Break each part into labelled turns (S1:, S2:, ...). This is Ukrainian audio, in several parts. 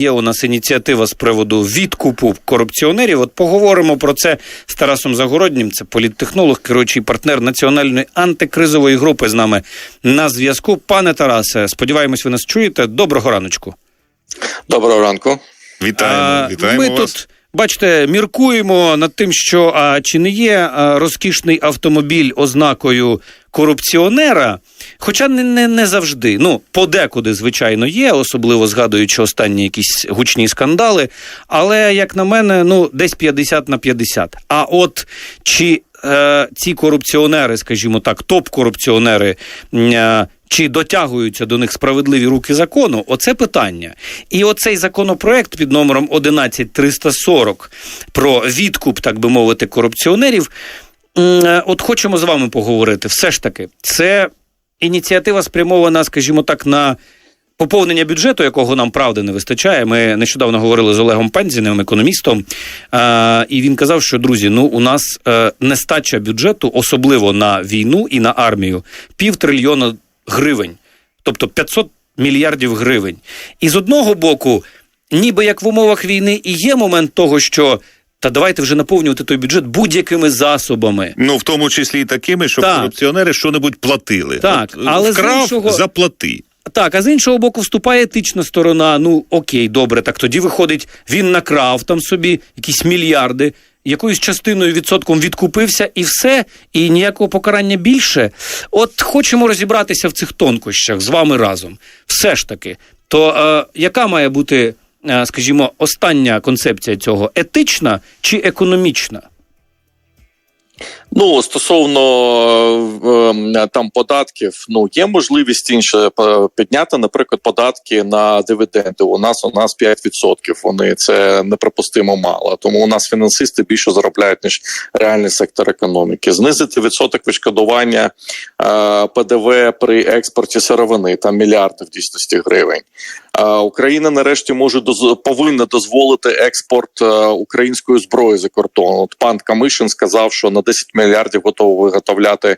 S1: Є у нас ініціатива з приводу відкупу корупціонерів. От поговоримо про це з Тарасом Загороднім. Це політтехнолог, керуючий партнер національної антикризової групи з нами на зв'язку. Пане Тарасе, сподіваємось, ви нас чуєте. Доброго раночку.
S2: Доброго ранку.
S3: Вітаємо,
S1: А,
S3: вітаємо
S1: Ми
S3: вас.
S1: тут, бачите, міркуємо над тим, що а, чи не є а, розкішний автомобіль ознакою корупціонера. Хоча не, не, не завжди. Ну, подекуди, звичайно, є, особливо згадуючи останні якісь гучні скандали. Але, як на мене, ну, десь 50 на 50. А от чи е, ці корупціонери, скажімо так, топ-корупціонери. е, чи дотягуються до них справедливі руки закону? Оце питання. І оцей законопроект під номером 11340 про відкуп, так би мовити, корупціонерів. е, От хочемо з вами поговорити. Все ж таки, це ініціатива спрямована, скажімо так, на поповнення бюджету, якого нам правди не вистачає. Ми нещодавно говорили з Олегом Пензіним, економістом, і він казав, що друзі, ну у нас е, нестача бюджету, особливо на війну і на армію, півтрильйона гривень, тобто 500 мільярдів гривень. І з одного боку, ніби як в умовах війни, і є момент того, що. Та давайте вже наповнювати той бюджет будь-якими засобами.
S3: Ну, в тому числі і такими, щоб
S1: Так.
S3: корупціонери що-небудь платили.
S1: Так,
S3: От,
S1: але з іншого-
S3: заплати.
S1: Так, а з іншого боку, вступає етична сторона. Ну окей, добре, так тоді виходить, він накрав там собі якісь мільярди, якоюсь частиною відсотком відкупився, і все, і ніякого покарання більше. От хочемо розібратися в цих тонкощах з вами разом. Все ж таки, то е, яка має бути, скажімо, остання концепція цього етична чи економічна?
S2: Ну стосовно е, там податків, ну є можливість інше е, підняти, наприклад, податки на дивіденди. У нас у нас 5%. Вони це неприпустимо мало. Тому у нас фінансисти більше заробляють ніж реальний сектор економіки. Знизити відсоток відшкодування е, ПДВ при експорті сировини там мільярди в дійсності гривень. Україна нарешті може доз- повинна дозволити експорт української зброї за кордон. От пан Камишин сказав, що на 10 мільярдів готовий виготовляти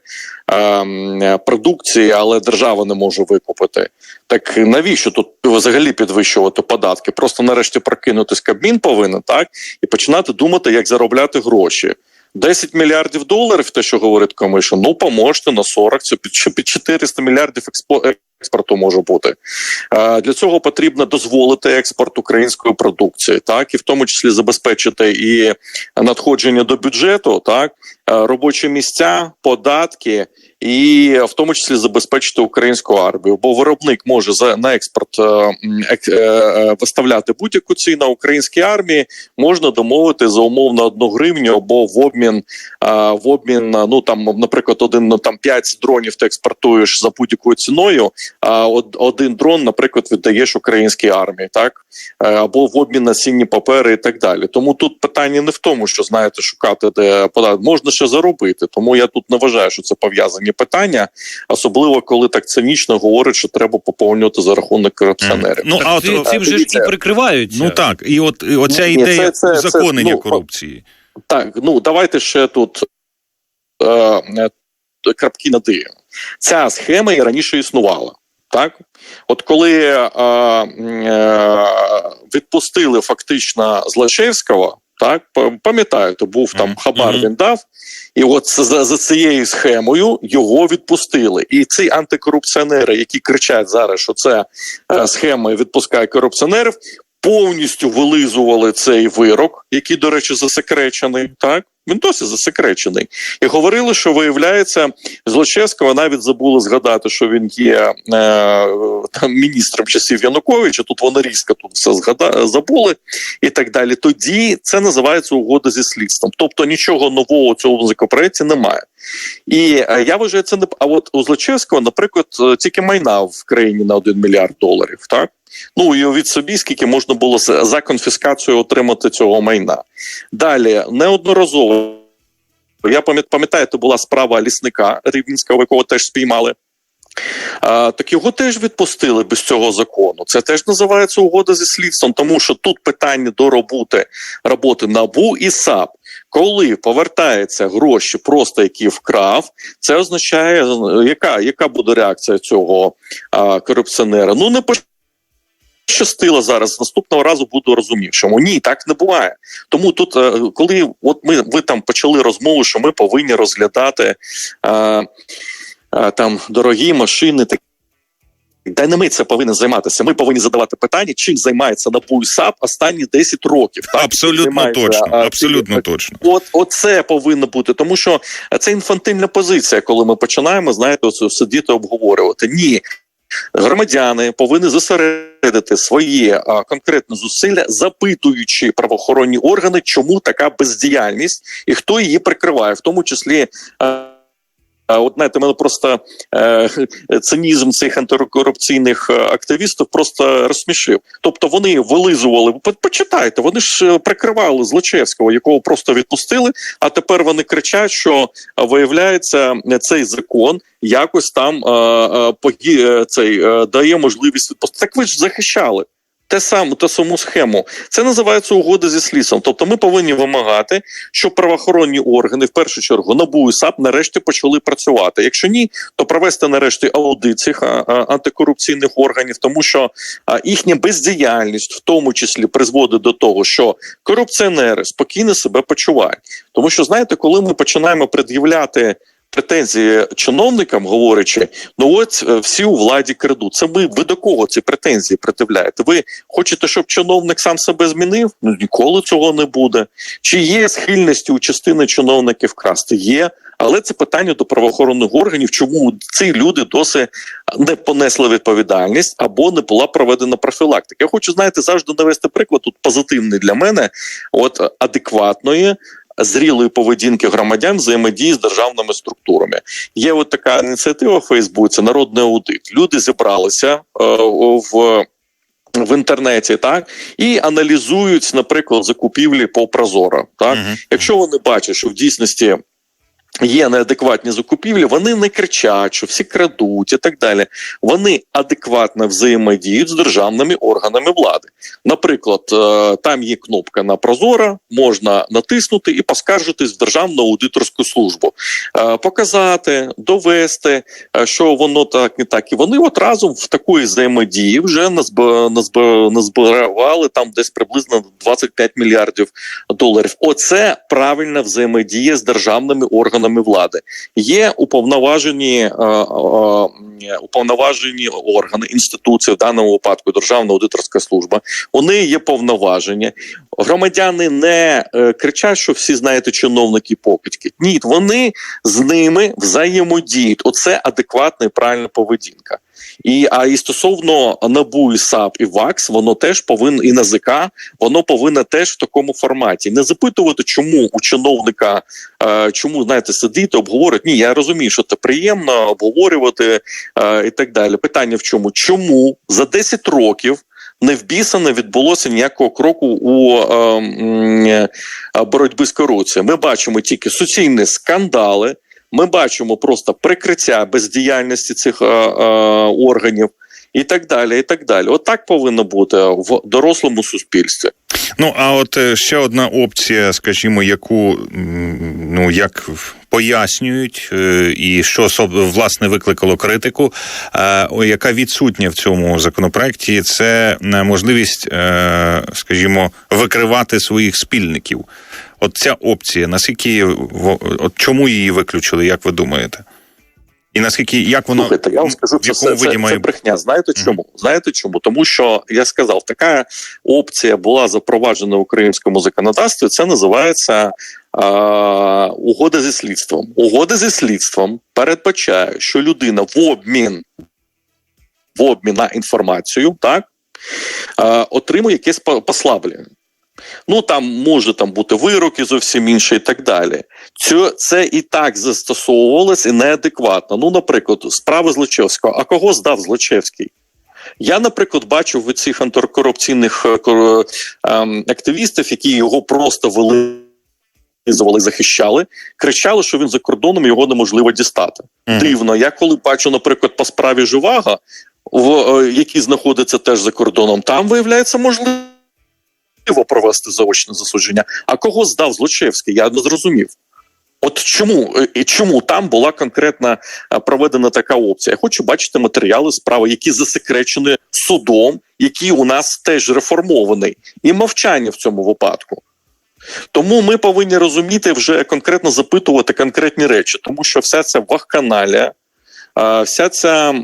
S2: е, продукції, але держава не може викупити. Так навіщо тут взагалі підвищувати податки? Просто нарешті прокинутись Кабмін повинен так і починати думати, як заробляти гроші. 10 мільярдів доларів, те, що говорить Комишин, ну поможете на 40, це під 400 мільярдів експо, експорту може бути. Е, Для цього потрібно дозволити експорт української продукції, так і в тому числі забезпечити і надходження до бюджету, так е, робочі місця, податки. І в тому числі забезпечити українську армію, бо виробник може за на експорт е, е, е, виставляти будь-яку ціну українській армії. Можна домовити за умовно одну гривню або в обмін в обмін ну там, наприклад, один ну, там 5 дронів ти експортуєш за будь-якою ціною. А од- один дрон, наприклад, віддаєш українській армії, так або в обмін на цінні папери і так далі. Тому тут питання не в тому, що знаєте, шукати де податок. можна ще заробити. Тому я тут не вважаю, що це пов'язані питання, особливо коли так цинічно говорять, що треба поповнювати за рахунок корупціонерів.
S3: Ну,
S1: так,
S3: а от,
S1: цим же ж і
S2: дивіться.
S1: прикриваються.
S3: ну так, і от і оця
S2: Ні,
S3: ідея
S2: це- це- це, ну,
S3: корупції.
S2: Так, ну давайте ще тут е, е, крапки над «і». Ця схема і раніше існувала. Так, от коли е, е, відпустили фактично Злачевського, так пам'ятаєте, був там хабар,
S1: Мгм.
S2: він дав, і от за, за- за цією схемою його відпустили. І ці антикорупціонери, які кричать зараз, що це е, схема відпускає корупціонерів, повністю вилизували цей вирок, який, до речі, засекречений. Так він досі засекречений, і говорили, що виявляється, Злочевського навіть забули згадати, що він є е, там міністром часів Януковича. Тут вони різко тут все згада забули і так далі. Тоді це називається угода зі слідством. Тобто нічого нового у цьому законопроекті немає. І е, я вважаю, це не а от у Злочевського, наприклад, е, тільки майна в країні на 1 мільярд доларів. Так ну і від собі скільки можна було за конфіскацію отримати цього майна. Далі неодноразово. Я пам'ятаю, це була справа лісника Рівненського, якого теж спіймали. А, так його теж відпустили без цього закону. Це теж називається угода зі слідством, тому що тут питання до роботи роботи НАБУ і САП. Коли повертаються гроші, просто які вкрав, це означає, яка, яка буде реакція цього а, корупціонера? Ну не щастило зараз, наступного разу буду розумівшим. Ні, так не буває. Тому тут, е, коли от ми ви там почали розмову, що ми повинні розглядати е, е, там дорогі машини, такі. Та не ми це повинні займатися. Ми повинні задавати питання, чим займається НАБУ і САП останні 10 років. Так?
S3: Абсолютно
S2: займається,
S3: точно.
S2: а,
S3: Абсолютно
S2: ці-
S3: точно.
S2: От, от це повинно бути, тому що це інфантильна позиція, коли ми починаємо, знаєте, оце сидіти обговорювати. Ні, громадяни повинні зосередити свої а, конкретні зусилля, запитуючи правоохоронні органи, чому така бездіяльність і хто її прикриває, в тому числі. а От знаєте, мене просто е, цинізм цих антикорупційних е, активістів просто розсмішив. Тобто вони вилизували. Почитайте, вони ж е, прикривали Злочевського, якого просто відпустили. А тепер вони кричать, що е, виявляється цей закон якось там е, е, цей е, дає можливість відпустити. Так ви ж захищали. Те саме, ту саму схему. Це називається угода зі слідством. Тобто ми повинні вимагати, щоб правоохоронні органи, в першу чергу, НАБУ і САП, нарешті почали працювати. Якщо ні, то провести нарешті аудит цих антикорупційних органів, тому що їхня бездіяльність, в тому числі, призводить до того, що корупціонери спокійно себе почувають. Тому що знаєте, коли ми починаємо пред'являти. Претензії чиновникам, говорячи, ну от е, всі у владі крадуть. Це ви, ви до кого ці претензії придивляєте? Ви хочете, щоб чиновник сам себе змінив? Ну ніколи цього не буде. Чи є схильності у частини чиновників красти? Є, але це питання до правоохоронних органів. Чому ці люди досі не понесли відповідальність або не була проведена профілактика? Я хочу знаєте, завжди навести приклад тут позитивний для мене, от адекватної. Зрілої поведінки громадян взаємодії з державними структурами є от така ініціатива в Фейсбуці, народний аудит. Люди зібралися е, в. В інтернеті так і аналізують, наприклад, закупівлі по Прозоро. Так,
S3: Мгм.
S2: якщо вони бачать, що в дійсності є неадекватні закупівлі, вони не кричать, що всі крадуть і так далі. Вони адекватно взаємодіють з державними органами влади. Наприклад, е, там є кнопка на Прозоро, можна натиснути і поскаржитись в Державну аудиторську службу, Е, показати, довести, е, що воно так не так. І вони от разом в такої взаємодії вже назб- назб- назбирали там десь приблизно 25 мільярдів доларів. Оце правильна взаємодія з державними органами влади. Є уповноважені, е, е, уповноважені органи, інституції, в даному випадку Державна аудиторська служба. Вони є повноважені. Громадяни не е, кричать, що всі знаєте чиновники покидьки. Ні, вони з ними взаємодіють. Оце адекватна і правильна поведінка. І а і стосовно НАБУ, і САП і ВАКС, воно теж повинно і НАЗК, воно повинно теж в такому форматі. Не запитувати, чому у чиновника, е, чому знаєте, сидіти, обговорювати. Ні, я розумію, що це приємно обговорювати е, і так далі. Питання в чому? Чому за 10 років? Не в не відбулося ніякого кроку у е, е, боротьбі з корупцією. Ми бачимо тільки суцільні скандали. Ми бачимо просто прикриття бездіяльності цих е, е, органів і так далі. І так далі. От так повинно бути в дорослому суспільстві.
S3: Ну а от е, ще одна опція, скажімо, яку ну як пояснюють, е, і що власне викликало критику, е, яка відсутня в цьому законопроекті, це можливість, скажімо, викривати своїх спільників. От ця опція, наскільки от чому її виключили, як ви думаєте? І наскільки як воно
S2: Слухайте, я вам скажу,
S3: в
S2: що це, це,
S3: має
S2: це брехня. Знаєте чому? Знаєте чому? Тому що я сказав, така опція була запроваджена в українському законодавстві. Це називається е, угода зі слідством. Угода зі слідством передбачає, що людина в обмін в обмін на інформацію, так е, отримує якесь послаблення. Ну там може там бути вироки зовсім інші і так далі. Це, це і так застосовувалось і неадекватно. Ну, наприклад, справа Злочевського. А кого здав Злочевський? Я, наприклад, бачив в цих антикорупційних е, ем, активістів, які його просто вели. Захищали, кричали, що він за кордоном його неможливо дістати.
S3: Мгм.
S2: Дивно. Я коли бачу, наприклад, по справі Живаго, в е, який знаходиться теж за кордоном, там виявляється можливо провести заочне засудження. А кого здав Злочевський? Я не зрозумів. От чому е, і чому там була конкретно е, проведена така опція? Я хочу бачити матеріали справи, які засекречені судом, який у нас теж реформований, і мовчання в цьому випадку. Тому ми повинні розуміти вже конкретно запитувати конкретні речі, тому що вся ця вахканалія, вся ця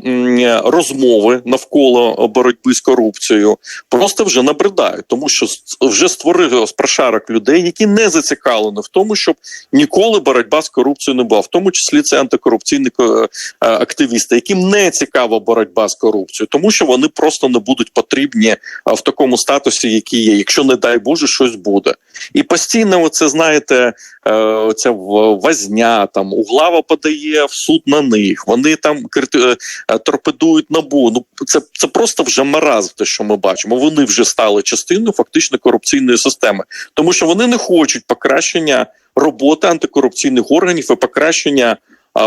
S2: розмови навколо боротьби з корупцією просто вже набридають, тому що вже створили прошарок людей, які не зацікавлені в тому, щоб ніколи боротьба з корупцією не була, в тому числі це антикорупційні е, е, активісти, яким не цікава боротьба з корупцією, тому що вони просто не будуть потрібні в такому статусі, який є, якщо не дай Боже щось буде. І постійно, оце знаєте, е, ця возня там углава подає в суд на них. Вони там крити- е, торпедують набу. Ну це, це просто вже маразм, те, що ми бачимо. Вони вже стали частиною фактично корупційної системи, тому що вони не хочуть покращення роботи антикорупційних органів і покращення.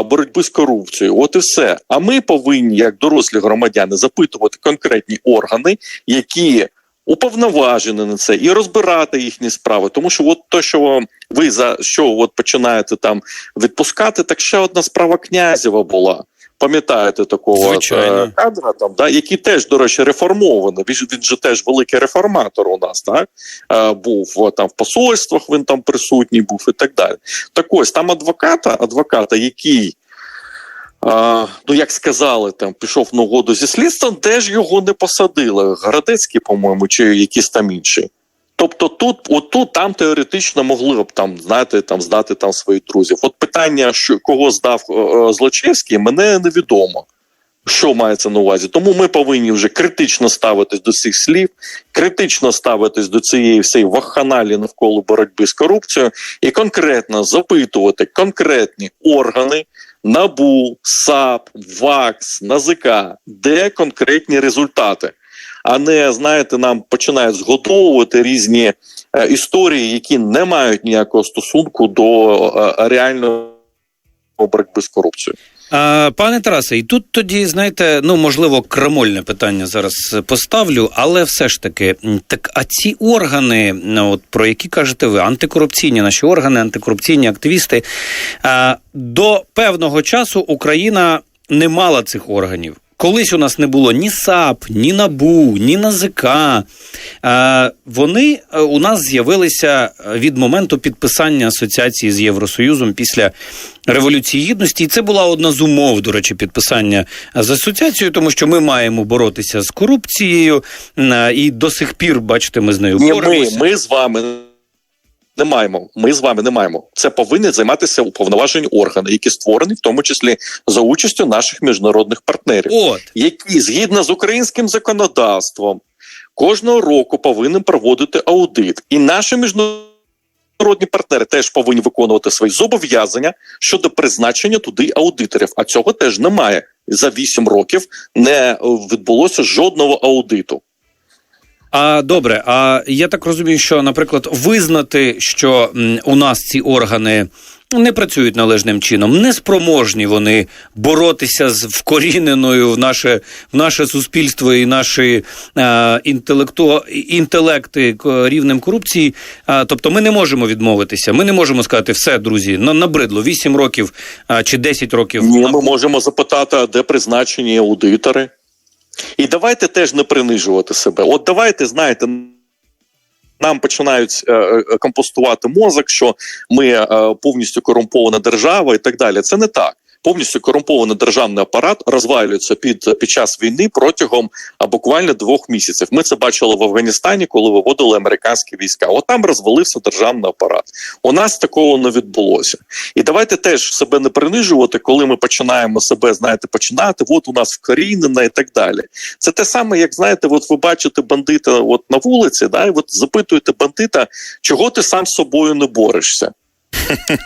S2: Боротьби з корупцією, от і все. А ми повинні, як дорослі громадяни, запитувати конкретні органи, які уповноважені на це, і розбирати їхні справи. Тому що, от то, що ви за що от починаєте там відпускати, так ще одна справа князєва була. Пам'ятаєте такого от,
S1: Звичайно.
S2: е, кадра там, да, який теж, до речі, реформований. Він, він же теж великий реформатор у нас, так е, був там в посольствах, він там присутній був і так далі. Так ось там адвоката, адвоката, який. А, ну, як сказали, там пішов на угоду зі слідством, теж його не посадили. Градецький, по-моєму, чи якісь там інші. Тобто, тут, отут там теоретично могли б там, знаєте, там здати там своїх друзів. От питання, що кого здав е, е, Злочевський, мене невідомо. Що мається на увазі? Тому ми повинні вже критично ставитись до цих слів, критично ставитись до цієї всієї вахханалії навколо боротьби з корупцією і конкретно запитувати конкретні органи НАБУ, САП, ВАКС, НАЗК, де конкретні результати, а не знаєте, нам починають зготовувати різні е, історії, які не мають ніякого стосунку до е, реальної боротьби з корупцією.
S1: Пане Тарасе, і тут тоді, знаєте, ну можливо, крамольне питання зараз поставлю, але все ж таки, так а ці органи, от про які кажете ви, антикорупційні наші органи, антикорупційні активісти, до певного часу Україна не мала цих органів. Колись у нас не було ні САП, ні НАБУ, ні НАЗК. Е, Вони е, у нас з'явилися від моменту підписання асоціації з Євросоюзом після Революції Гідності. І це була одна з умов, до речі, підписання з асоціацією, тому що ми маємо боротися з корупцією, е, і до сих пір, бачите, ми з нею
S2: Ні, ми, ми з вами не маємо. Ми з вами не маємо. Це повинні займатися уповноважені органи, які створені, в тому числі за участю наших міжнародних партнерів,
S1: От.
S2: які згідно з українським законодавством кожного року повинні проводити аудит, і наші міжнародні партнери теж повинні виконувати свої зобов'язання щодо призначення туди аудиторів. А цього теж немає. За вісім років не е, відбулося жодного аудиту.
S1: А добре, а я так розумію, що, наприклад, визнати, що у нас ці органи не працюють належним чином, не спроможні вони боротися з вкоріненою в наше, в наше суспільство і наші е, інтелекту, інтелекти рівнем корупції. А, тобто ми не можемо відмовитися. Ми не можемо сказати, все, друзі, на, набридло 8 років а, чи 10 років.
S2: Ні, ми можемо запитати, а де призначені аудитори. І давайте теж не принижувати себе. От давайте, знаєте, нам починають е, е, компостувати мозок, що ми е, повністю корумпована держава і так далі. Це не так. Повністю корумпований державний апарат розвалюється під, під час війни протягом а, буквально двох місяців. Ми це бачили в Афганістані, коли виводили американські війська. От там розвалився державний апарат. У нас такого не відбулося. І давайте теж себе не принижувати, коли ми починаємо себе, знаєте, починати. От у нас вкорінена і так далі. Це те саме, як знаєте, от ви бачите бандита от на вулиці, да, і от запитуєте бандита, чого ти сам з собою не борешся.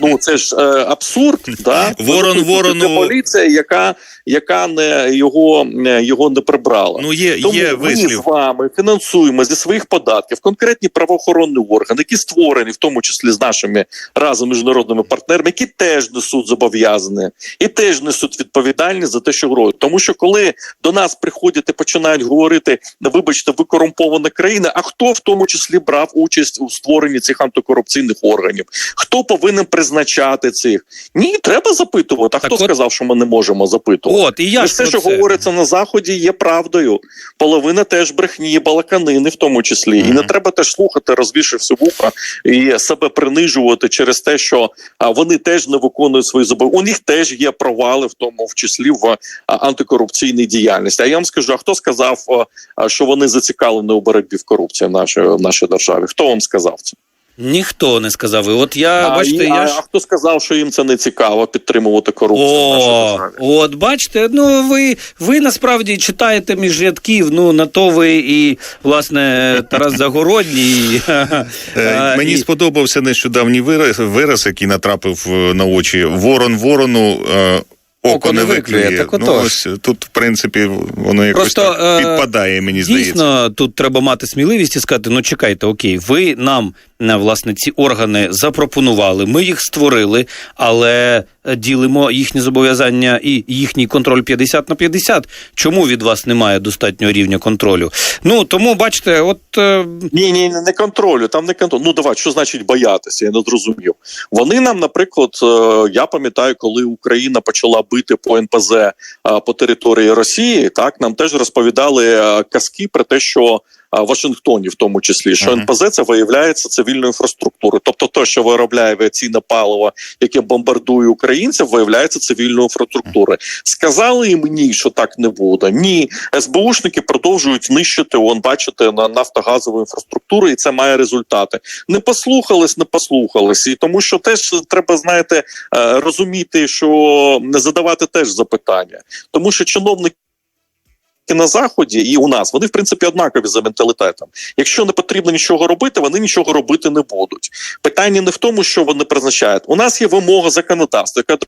S2: Ну це ж е, абсурд, да
S3: Ворон
S2: Ну,
S3: ворону-
S2: це поліція, яка, яка не його, е, його не прибрала.
S3: Ну, є,
S2: Тому
S3: є
S2: ми
S3: вислів.
S2: з вами фінансуємо зі своїх податків конкретні правоохоронні органи, які створені, в тому числі з нашими разом міжнародними партнерами, які теж несуть зобов'язання і теж несуть відповідальність за те, що гроють. Тому що коли до нас приходять і починають говорити, «Ну, вибачте, ви корумпована країна. А хто в тому числі брав участь у створенні цих антикорупційних органів? Хто повинен повинен призначати цих. Ні, треба запитувати. А
S1: Так
S2: хто
S1: от-
S2: сказав, що ми не можемо запитувати?
S1: От, і я
S2: все, що
S1: це.
S2: говориться на заході, є правдою. Половина теж брехні, балаканини, в тому числі. І не треба теж слухати, розвішивши вуха і себе принижувати через те, що а, вони теж не виконують свої зобов'язання. У них теж є провали, в тому в числі в а, антикорупційній діяльності. А я вам скажу, а хто сказав, що вони зацікавлені у боротьбі в корупції в нашій, в нашій державі? Хто вам сказав це?
S1: Ніхто не сказав. І от я,
S2: а,
S1: бачите,
S2: і-
S1: я
S2: а,
S1: ж.
S2: а хто сказав, що їм це не цікаво підтримувати корупцію в
S1: О,
S2: державі?
S1: от бачите, ну ви, ви насправді читаєте між рядків. Ну на то ви і власне Тарас Загородній.
S3: Е, Мені сподобався нещодавній вираз, який натрапив е, на очі. Ворон ворону. Око, не виклює.
S1: Так
S3: ну, ось тут, в принципі, воно якось
S1: Просто,
S3: так
S1: е,
S3: підпадає, мені здається.
S1: Дійсно, тут треба мати сміливість і сказати: ну чекайте, окей, ви нам е, власне ці органи запропонували, ми їх створили, але е, ділимо їхні зобов'язання і їхній контроль 50 на 50. Чому від вас немає достатнього рівня контролю? Ну тому бачите, от
S2: Ні, ні, не контролю. Там не контроль. Ну давай, що значить боятися? Я не зрозумів. Вони нам, наприклад, я пам'ятаю, коли Україна почала бити по НПЗ е, по території Росії, так нам теж розповідали е, казки про те, що. Е, Вашингтоні, в тому числі, що. НПЗ це виявляється цивільною інфраструктурою. Тобто, те, що виробляє авіаційне паливо, яке бомбардує українців, виявляється цивільною інфраструктурою. Сказали і мені, що так не буде. Ні, СБУшники продовжують нищити. Он бачите на нафтогазову інфраструктуру, і це має результати. Не послухались, не послухались. І тому, що теж треба знаєте е, розуміти, що не задавати теж запитання, тому що чиновники. На заході і у нас вони в принципі однакові за менталітетом. Якщо не потрібно нічого робити, вони нічого робити не будуть. Питання не в тому, що вони призначають. У нас є вимога законодавства, яка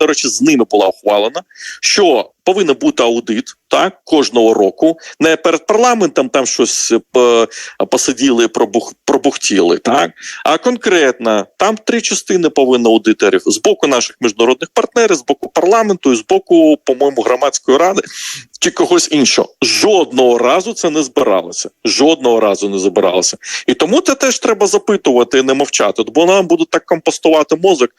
S2: до речі, з ними була ухвалена, що повинен бути аудит так кожного року. Не перед парламентом там щось е, посиділи, пробух, пробухтіли, так а конкретно там три частини повинно аудиторів з боку наших міжнародних партнерів, з боку парламенту і з боку, по-моєму, громадської ради чи когось іншого. Жодного разу це не збиралося. Жодного разу не збиралося. І тому це теж треба запитувати і не мовчати, бо нам будуть так компостувати мозок,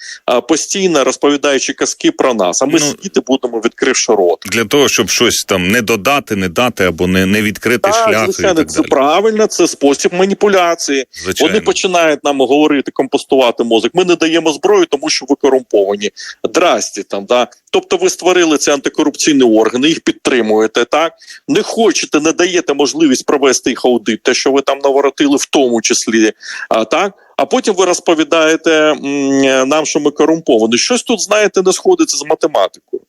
S2: постійно розповідаючи казки про нас. А ми
S3: Ну,
S2: сидіти будемо відкривши рот.
S3: Для того, щоб щось там не додати, не дати або не, не відкрити
S2: Так,
S3: шлях. і
S2: звичайно,
S3: так
S2: це
S3: далі.
S2: правильно, це спосіб маніпуляції.
S3: Звичайно.
S2: Вони починають нам говорити, компостувати мозок. Ми не даємо зброю, тому що ви корумповані. Здрасті там, да. Тобто, ви створили ці антикорупційні органи, їх підтримуєте, так не хочете, не даєте можливість провести їх аудит, те, що ви там наворотили, в тому числі, а так. А потім ви розповідаєте нам, що ми корумповані. Щось тут, знаєте, не сходиться з математикою.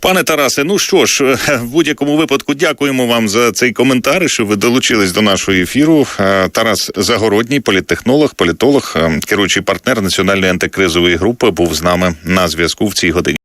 S3: Пане Тарасе, ну що ж, е, в будь-якому випадку дякуємо вам за цей коментар, що ви долучились до нашого ефіру. Е, Тарас Загородній, політтехнолог, політолог, е, керуючий партнер національної антикризової групи, був з нами на зв'язку в цій годині.